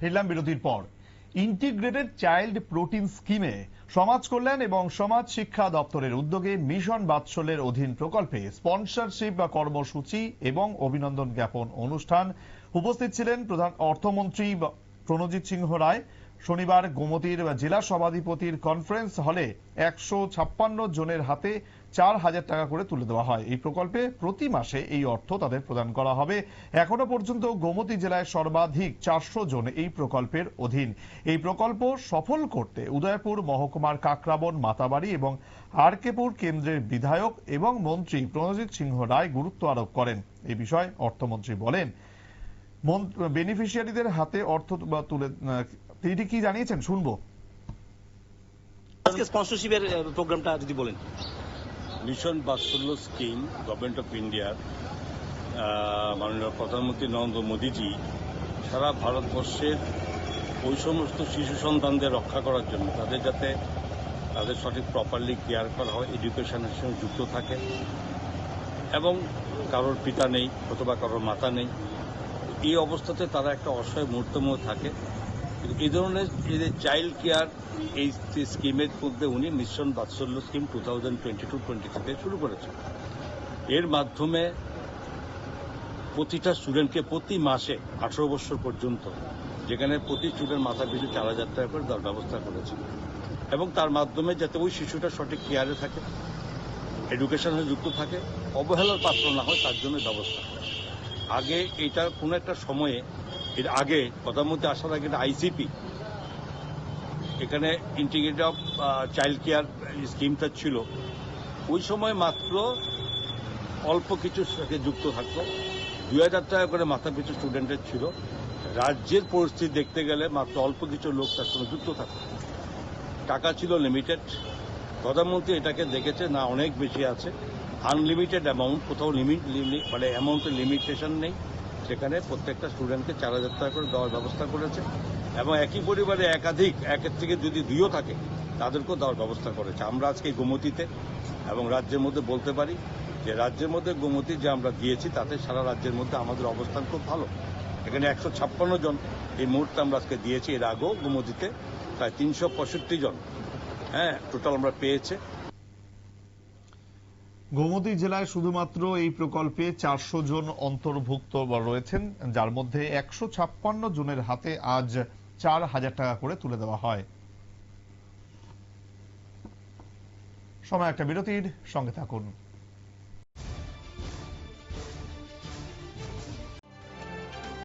ফিরলাম বিরতির পর। ইন্টিগ্রেটেড চাইল্ড প্রোটিন স্কিমে সমাজ কল্যাণ এবং সমাজ শিক্ষা দপ্তরের উদ্যোগে মিশন বাৎসল্যের অধীন প্রকল্পে স্পন্সরশিপ বা কর্মসূচি এবং অভিনন্দন জ্ঞাপন অনুষ্ঠান উপস্থিত ছিলেন প্রধান অর্থমন্ত্রী প্রণজিৎ সিংহ রায় শনিবার গোমতীর জেলা সভাধিপতির কনফারেন্স হলে একশো ছাপ্পান্ন জনের হাতে চার হাজার টাকা করে তুলে দেওয়া হয়। এই প্রকল্পে প্রতি মাসে এই অর্থ তাদের প্রদান করা হবে। এখনও পর্যন্ত গোমতী জেলায় সর্বাধিক চারশো জন এই প্রকল্পের অধীন। এই প্রকল্প সফল করতে উদয়পুর মহকুমার কাকরাবন মাতাবাড়ি এবং আরকেপুর কেন্দ্রের বিধায়ক এবং মন্ত্রী প্রণজিৎ সিংহ রায় গুরুত্ব আরোপ করেন। এই বিষয়ে অর্থমন্ত্রী বলেন বেনিফিশিয়ারিদের হাতে অর্থ বা তুলে তিনি কি জানিয়েছেন? শুনব। আজকে স্পন্সরশিপের প্রোগ্রামটা যদি বলেন। Mission Vatsalya scheme government of ইন্ডিয়ার মাননীয় প্রধানমন্ত্রী নরেন্দ্র মোদীজি সারা ভারতবর্ষের ওই সমস্ত শিশু সন্তানদের রক্ষা করার জন্য তাদের যাতে তাদের সঠিক প্রপারলি কেয়ার করা হয় এডুকেশনের সঙ্গে যুক্ত থাকে। এবং কারোর পিতা নেই অথবা কারোর মাতা নেই এই অবস্থাতে তারা একটা অসহায় মুহূর্তের মধ্যে থাকে এই ধরনের এই যে চাইল্ড কেয়ার এই স্কিমের মধ্যে উনি mission Vatsalya scheme two thousand twenty two twenty থ্রিতে শুরু করেছেন। এর মাধ্যমে প্রতিটা স্টুডেন্টকে প্রতি মাসে আঠারো বছর পর্যন্ত, যেখানে প্রতি স্টুডেন্ট মাথা পিছু চার হাজার টাকা করে দেওয়ার ব্যবস্থা করেছে এবং তার মাধ্যমে যাতে ওই শিশুটা সঠিক কেয়ারে থাকে এডুকেশনে যুক্ত থাকে, অবহেলার পাত্র না হয়, তার জন্য ব্যবস্থা আগে এটা কোনো একটা সময়ে, এর আগে প্রধানমন্ত্রী আসার আগে আইসিপি, এখানে ইন্টিগ্রেটেড অফ চাইল্ড কেয়ার স্কিমটা ছিল। ওই সময় মাত্র অল্প কিছু সাথে যুক্ত থাকতো। দুই হাজার টাকা করে মাথা পিছু স্টুডেন্টের ছিল। রাজ্যের পরিস্থিতি দেখতে গেলে মাত্র অল্প কিছু লোক তার সঙ্গে যুক্ত থাকতো টাকা ছিল লিমিটেড প্রধানমন্ত্রী এটাকে দেখেছে, না, অনেক বেশি আছে। আনলিমিটেড অ্যামাউন্ট কোথাও লিমিট মানে অ্যামাউন্টের লিমিটেশন নেই। সেখানে প্রত্যেকটা স্টুডেন্টকে চার হাজার টাকা করে দেওয়ার ব্যবস্থা করেছে এবং একই পরিবারে একাধিক, একের থেকে যদি দুইও থাকে, তাদেরকেও দেওয়ার ব্যবস্থা করেছে। আমরা আজকে গোমতীতে এবং রাজ্যের মধ্যে বলতে পারি যে রাজ্যের মধ্যে গোমতি যে আমরা দিয়েছি তাতে সারা রাজ্যের মধ্যে আমাদের অবস্থান খুব ভালো। এখানে একশো ছাপ্পান্ন জন এই মুহূর্তে আমরা আজকে দিয়েছি, এর আগেও গোমতিতে প্রায় তিনশো পঁয়ষট্টি জন হ্যাঁ টোটাল আমরা পেয়েছে। গোমতী জেলায় শুধুমাত্র এই প্রকল্পে চারশো জন অন্তর্ভুক্ত রয়েছেন, যার মধ্যে একশো ছাপ্পান্ন জনের হাতে আজ চার হাজার টাকা করে তুলে দেওয়া হয়। সময় একটা বিরতির, সঙ্গে থাকুন।